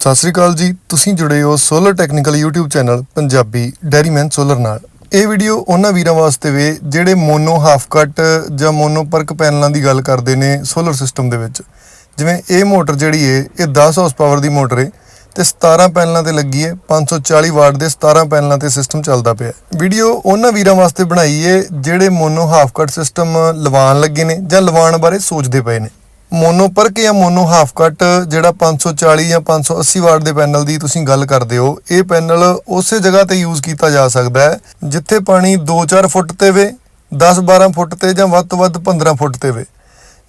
ਸਤਿ ਸ੍ਰੀ ਅਕਾਲ ਜੀ, ਤੁਸੀਂ ਜੁੜੇ ਹੋ solar technical YouTube channel Punjabi dairyman solar ਨਾਲ। ਇਹ ਵੀਡੀਓ ਉਹਨਾਂ ਵੀਰਾਂ ਵਾਸਤੇ ਵੇ, ਜਿਹੜੇ ਮੋਨੋ ਹਾਫ ਕੱਟ ਜਾਂ ਮੋਨੋ ਪਰਕ ਪੈਨਲਾਂ ਦੀ ਗੱਲ ਕਰਦੇ ਨੇ ਸੋਲਰ ਸਿਸਟਮ ਦੇ ਵਿੱਚ। ਜਿਵੇਂ ਇਹ ਮੋਟਰ ਜਿਹੜੀ ਏ, ਇਹ 10 ਹਾਰਸ ਪਾਵਰ ਦੀ ਮੋਟਰ ਏ, ਤੇ 17 ਪੈਨਲਾਂ ਤੇ ਲੱਗੀ ਏ 540 ਵਾਟ ਦੇ 17 ਪੈਨਲਾਂ ਤੇ ਸਿਸਟਮ ਚੱਲਦਾ ਪਿਆ। ਵੀਡੀਓ ਉਹਨਾਂ ਵੀਰਾਂ ਵਾਸਤੇ ਬਣਾਈ ਏ, ਜਿਹੜੇ ਮੋਨੋ ਹਾਫ ਕੱਟ ਸਿਸਟਮ ਲਵਾਉਣ ਲੱਗੇ ਨੇ ਜਾਂ ਲਵਾਉਣ ਬਾਰੇ ਸੋਚਦੇ ਪਏ ਨੇ। ਮੋਨੋ ਪਰਕ ਜਾਂ ਮੋਨੋ ਹਾਫ ਕੱਟ, ਜਿਹੜਾ 540 ਜਾਂ 580 ਵਾਟ ਦੇ ਪੈਨਲ ਦੀ ਤੁਸੀਂ ਗੱਲ ਕਰਦੇ ਹੋ, ਇਹ ਪੈਨਲ ਉਸੇ ਜਗ੍ਹਾ ਤੇ ਯੂਜ਼ ਕੀਤਾ ਜਾ ਸਕਦਾ ਹੈ, ਜਿੱਥੇ ਪਾਣੀ 2-4 ਫੁੱਟ ਤੇ ਵੇ 10-12 ਫੁੱਟ ਤੇ ਜਾਂ ਵੱਧ ਤੋਂ ਵੱਧ 15 ਫੁੱਟ ਤੇ ਵੇ।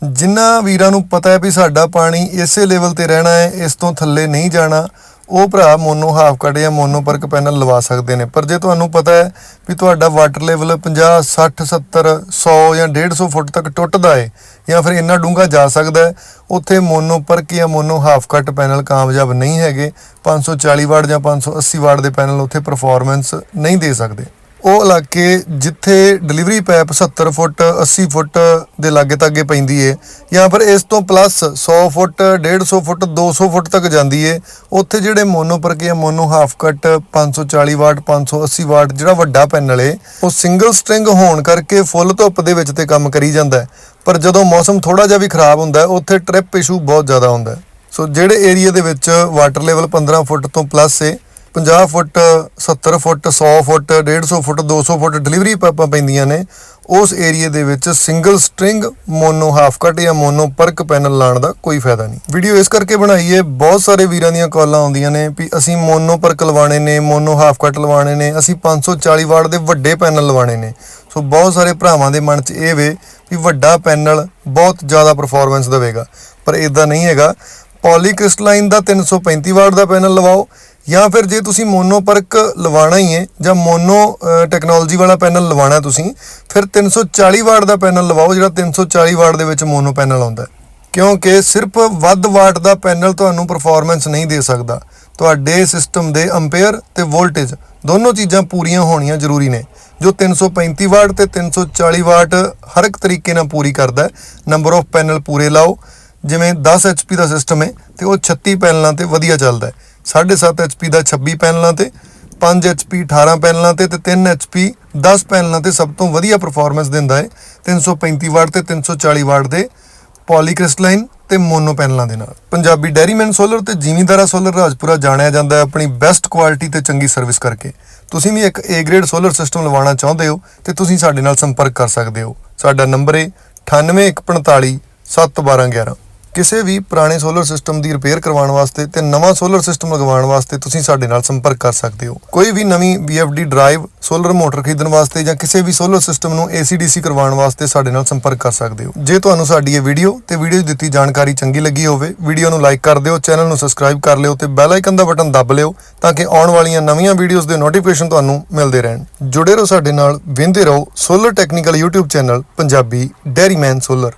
ਜਿਨ੍ਹਾਂ ਵੀਰਾਂ ਨੂੰ ਪਤਾ ਹੈ ਵੀ ਸਾਡਾ ਪਾਣੀ ਇਸੇ ਲੈਵਲ ਤੇ ਰਹਿਣਾ ਹੈ, ਇਸ ਤੋਂ ਥੱਲੇ ਨਹੀਂ ਜਾਣਾ, ਉਹ ਭਰਾ ਮੋਨੋ ਹਾਫ ਕੱਟ ਜਾਂ ਮੋਨੋ ਪਰਕ ਪੈਨਲ ਲਵਾ ਸਕਦੇ ਨੇ। ਪਰ ਜੇ ਤੁਹਾਨੂੰ ਪਤਾ ਹੈ ਵੀ ਤੁਹਾਡਾ ਵਾਟਰ ਲੈਵਲ 50 60 70 100 ਜਾਂ 150 ਫੁੱਟ ਤੱਕ ਟੁੱਟਦਾ ਹੈ ਜਾਂ ਫਿਰ ਇੰਨਾ ਡੂੰਘਾ ਜਾ ਸਕਦਾ ਹੈ, ਉੱਥੇ ਮੋਨੋ ਪਰਕ ਜਾਂ ਮੋਨੋ ਹਾਫ ਕੱਟ ਪੈਨਲ ਕਾਮਯਾਬ ਨਹੀਂ ਹੈਗੇ 540 ਵਾਟ ਜਾਂ 580 ਵਾਟ ਦੇ ਪੈਨਲ ਉੱਥੇ ਪਰਫਾਰਮੈਂਸ ਨਹੀਂ ਦੇ ਸਕਦੇ। ਉਹ ਇਲਾਕੇ ਜਿੱਥੇ ਡਿਲੀਵਰੀ ਪੈਪ 70 ਫੁੱਟ 80 ਫੁੱਟ ਦੇ ਲਾਗੇ ਤਾਗੇ ਪੈਂਦੀ ਏ, ਜਾਂ ਫਿਰ ਇਸ ਤੋਂ ਪਲੱਸ 100 ਫੁੱਟ 150 ਫੁੱਟ 200 ਫੁੱਟ ਤੱਕ ਜਾਂਦੀ ਏ, ਉੱਥੇ ਜਿਹੜੇ ਮੋਨੋ ਪਰਕੇ ਮੋਨੋ ਹਾਫ ਕੱਟ 540 ਵਾਟ 580 ਵਾਟ ਜਿਹੜਾ ਵੱਡਾ ਪੈਨਲ ਏ, ਉਹ ਸਿੰਗਲ ਸਟ੍ਰਿੰਗ ਹੋਣ ਕਰਕੇ ਫੁੱਲ ਧੁੱਪ ਦੇ ਵਿੱਚ ਤੇ ਕੰਮ ਕਰੀ ਜਾਂਦਾ ਪਰ ਜਦੋਂ ਮੌਸਮ ਥੋੜਾ ਜਿਹਾ ਵੀ ਖਰਾਬ ਹੁੰਦਾ ਉੱਥੇ ਟ੍ਰਿਪ ਇਸ਼ੂ ਬਹੁਤ ਜ਼ਿਆਦਾ ਹੁੰਦਾ ਸੋ ਜਿਹੜੇ ਏਰੀਆ ਦੇ ਵਿੱਚ ਵਾਟਰ ਲੈਵਲ 15 ਫੁੱਟ ਤੋਂ plus A 50 foot 70 foot 100 foot 150 foot 200 foot delivery ਪਾਈਪਾਂ ਪੈਂਦੀਆਂ ਨੇ। ਉਸ ਏਰੀਆ ਦੇ ਵਿੱਚ ਸਿੰਗਲ ਸਟ੍ਰਿੰਗ ਮੋਨੋ ਹਾਫ ਕੱਟ ਜਾਂ ਮੋਨੋ ਪਰਕ ਪੈਨਲ ਲਾਉਣ ਦਾ ਕੋਈ ਫਾਇਦਾ ਨਹੀਂ। ਵੀਡੀਓ ਇਸ ਕਰਕੇ ਬਣਾਈ ਹੈ, ਬਹੁਤ ਸਾਰੇ ਵੀਰਾਂ ਦੀਆਂ ਕਾਲਾਂ ਆਉਂਦੀਆਂ ਨੇ ਵੀ ਅਸੀਂ ਮੋਨੋ ਪਰਕ ਲਵਾਣੇ ਨੇ, ਮੋਨੋ ਹਾਫ ਕੱਟ ਲਵਾਣੇ ਨੇ, ਅਸੀਂ 540 ਵਾਟ ਦੇ ਵੱਡੇ ਪੈਨਲ ਲਵਾਣੇ ਨੇ। ਸੋ ਬਹੁਤ ਸਾਰੇ ਭਰਾਵਾਂ ਦੇ ਮਨ 'ਚ ਇਹ ਵੇ ਵੀ ਵੱਡਾ ਪੈਨਲ ਬਹੁਤ ਜ਼ਿਆਦਾ ਪਰਫਾਰਮੈਂਸ ਦੇਵੇਗਾ। ਪਰ ਇਦਾਂ ਨਹੀਂ ਹੈਗਾ। ਪੋਲੀਕ੍ਰਿਸਟਲਾਈਨ ਦਾ 335 ਵਾਟ ਦਾ ਪੈਨਲ ਲਵਾਓ ਜਾਂ ਫਿਰ ਜੇ ਤੁਸੀਂ ਮੋਨੋ ਪਰਕ ਲਵਾਣਾ ਹੀ ਹੈ, ਜਾਂ ਮੋਨੋ ਟੈਕਨੋਲੋਜੀ ਵਾਲਾ ਪੈਨਲ ਲਵਾਣਾ ਤੁਸੀਂ, ਫਿਰ 340 ਵਾਟ ਦਾ ਪੈਨਲ ਲਵਾਓ, ਜਿਹੜਾ 340 ਵਾਟ ਦੇ ਵਿੱਚ ਮੋਨੋ ਪੈਨਲ ਆਉਂਦਾ ਕਿਉਂਕਿ ਸਿਰਫ ਵੱਧ ਵਾਟ ਦਾ ਪੈਨਲ ਤੁਹਾਨੂੰ ਪਰਫਾਰਮੈਂਸ ਨਹੀਂ ਦੇ ਸਕਦਾ। ਤੁਹਾਡੇ ਸਿਸਟਮ ਦੇ ਐਂਪੀਅਰ ਤੇ ਵੋਲਟੇਜ ਦੋਨੋਂ ਚੀਜ਼ਾਂ ਪੂਰੀਆਂ ਹੋਣੀਆਂ ਜ਼ਰੂਰੀ ਨੇ, ਜੋ 335 ਵਾਟ ਤੇ 340 ਵਾਟ ਹਰ ਇੱਕ ਤਰੀਕੇ ਨਾਲ ਪੂਰੀ ਕਰਦਾ ਹੈ। ਨੰਬਰ ਆਫ ਪੈਨਲ ਪੂਰੇ ਲਾਓ, ਜਿਵੇਂ 10 HP ਦਾ ਸਿਸਟਮ ਹੈ, ਤੇ ਉਹ 36 ਪੈਨਲਾਂ ਤੇ ਵਧੀਆ ਚੱਲਦਾ ਹੈ। 7.5 HP ਦਾ 26 ਪੈਨਲਾਂ ਤੇ 5 HP 18 ਪੈਨਲਾਂ ਤੇ ਤੇ 3 HP 10 ਪੈਨਲਾਂ ਤੇ ਸਭ ਤੋਂ ਵਧੀਆ ਪਰਫਾਰਮੈਂਸ ਦਿੰਦਾ ਹੈ। 335 ਵਾਟ ਤੇ 340 ਵਾਟ ਦੇ ਪੋਲੀਕ੍ਰਿਸਟਲਾਈਨ ਤੇ ਮੋਨੋ ਪੈਨਲਾਂ ਦੇ ਨਾਲ। ਪੰਜਾਬੀ ਡੈਰੀਮੈਨ ਸੋਲਰ ਤੇ ਜ਼ਿਮੀਂਦਾਰਾ ਸੋਲਰ ਰਾਜਪੁਰਾ ਜਾਣਿਆ ਜਾਂਦਾ ਹੈ ਆਪਣੀ ਬੈਸਟ ਕੁਆਲਿਟੀ ਤੇ ਚੰਗੀ ਸਰਵਿਸ ਕਰਕੇ। ਤੁਸੀਂ ਵੀ ਇੱਕ A ਗ੍ਰੇਡ ਸੋਲਰ ਸਿਸਟਮ ਲਵਾਉਣਾ ਚਾਹੁੰਦੇ ਹੋ ਤੇ ਤੁਸੀਂ ਸਾਡੇ ਨਾਲ ਸੰਪਰਕ ਕਰ ਸਕਦੇ ਹੋ। ਸਾਡਾ ਨੰਬਰ ਹੈ 9815 71211 ਕਿਸੇ ਵੀ ਪੁਰਾਣੇ ਸੋਲਰ ਸਿਸਟਮ ਦੀ ਰਿਪੇਅਰ ਕਰਵਾਉਣ ਵਾਸਤੇ ਤੇ ਨਵਾਂ ਸੋਲਰ ਸਿਸਟਮ ਲਗਵਾਉਣ ਵਾਸਤੇ ਤੁਸੀਂ ਸਾਡੇ ਨਾਲ ਸੰਪਰਕ ਕਰ ਸਕਦੇ ਹੋ। ਕੋਈ ਵੀ ਨਵੀਂ VFD ਡਰਾਈਵ ਸੋਲਰ ਮੋਟਰ ਖਰੀਦਣ ਵਾਸਤੇ ਜਾਂ ਕਿਸੇ ਵੀ ਸੋਲਰ ਸਿਸਟਮ ਨੂੰ AC/DC ਕਰਵਾਉਣ ਵਾਸਤੇ ਸਾਡੇ ਨਾਲ ਸੰਪਰਕ ਕਰ ਸਕਦੇ ਹੋ। ਜੇ ਤੁਹਾਨੂੰ ਸਾਡੀ ਇਹ ਵੀਡੀਓ ਤੇ ਵੀਡੀਓ ਦਿੱਤੀ ਜਾਣਕਾਰੀ ਚੰਗੀ ਲੱਗੀ ਹੋਵੇ ਵੀਡੀਓ ਨੂੰ ਲਾਈਕ ਕਰ ਦਿਓ ਚੈਨਲ ਨੂੰ ਸਬਸਕ੍ਰਾਈਬ ਕਰ ਲਿਓ ਤੇ ਬੈਲ ਆਈਕਨ ਦਾ ਬਟਨ ਦੱਬ ਲਿਓ ਤਾਂ ਕਿ ਆਉਣ ਵਾਲੀਆਂ ਨਵੀਆਂ ਵੀਡੀਓਜ਼ ਦੇ ਨੋਟੀਫਿਕੇਸ਼ਨ ਤੁਹਾਨੂੰ ਮਿਲਦੇ ਰਹਿਣ। ਜੁੜੇ ਰਹੋ ਸਾਡੇ ਨਾਲ, ਵਿੰਦੇ ਰਹੋ solar technical YouTube channel Punjabi dairyman solar